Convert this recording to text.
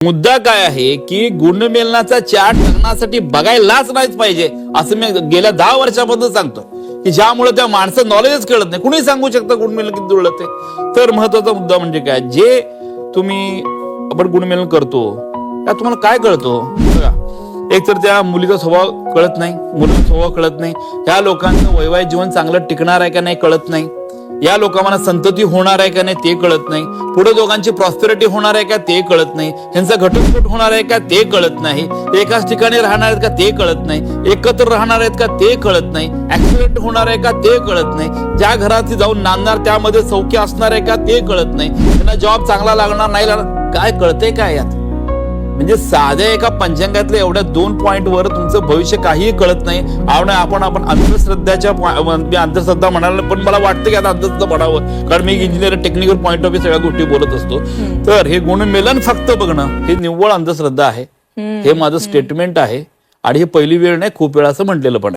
मुद्दा काय आहे की गुणमेलनाचा चार्ट लग्नासाठी बघायलाच नाहीच पाहिजे असं मी गेल्या दहा वर्षापासून सांगतो की ज्यामुळे त्या माणसं नॉलेजच कळत नाही. कुणी सांगू शकतं गुणमेलन किती जुळलं ते तर महत्त्वाचा मुद्दा म्हणजे काय? जे तुम्ही आपण गुणमेलन करतो त्या तुम्हाला काय कळतो? एक तर त्या मुलीचा स्वभाव कळत नाही मुलीचा स्वभाव कळत नाही. ह्या लोकांचं वैवाहिक जीवन चांगलं टिकणार आहे का नाही कळत नाही. या लोकांना संतती होणार आहे का नाही ते कळत नाही. पुढे दोघांची प्रॉस्पेरिटी होणार आहे का ते कळत नाही. ह्यांचा घटस्फोट होणार आहे का ते कळत नाही. एकाच ठिकाणी राहणार आहेत का ते कळत नाही. एकत्र राहणार आहेत का ते कळत नाही. ऍक्सिडेंट होणार आहे का ते कळत नाही. ज्या घरात जाऊन नांदणार त्यामध्ये सौख्य असणार आहे का ते कळत नाही. त्यांना जॉब चांगला लागणार नाही लागणार काय कळतंय काय यात? म्हणजे साध्या एका पंचांगातल्या एवढ्या दोन पॉइंट वर तुमचं भविष्य काहीही कळत नाही. आवड आपण आपण अंधश्रद्धाच्या मी अंधश्रद्धा म्हणाला पण मला वाटतं की आता अंधश्रद्धा म्हणावं. कारण मी engineer technical point of view सगळ्या गोष्टी बोलत असतो. तर हे गुणमेलन फक्त बघणं हे निव्वळ अंधश्रद्धा आहे. हे माझं स्टेटमेंट आहे. आणि ही पहिली वेळ नाही खूप वेळा असं म्हटलेलं पण.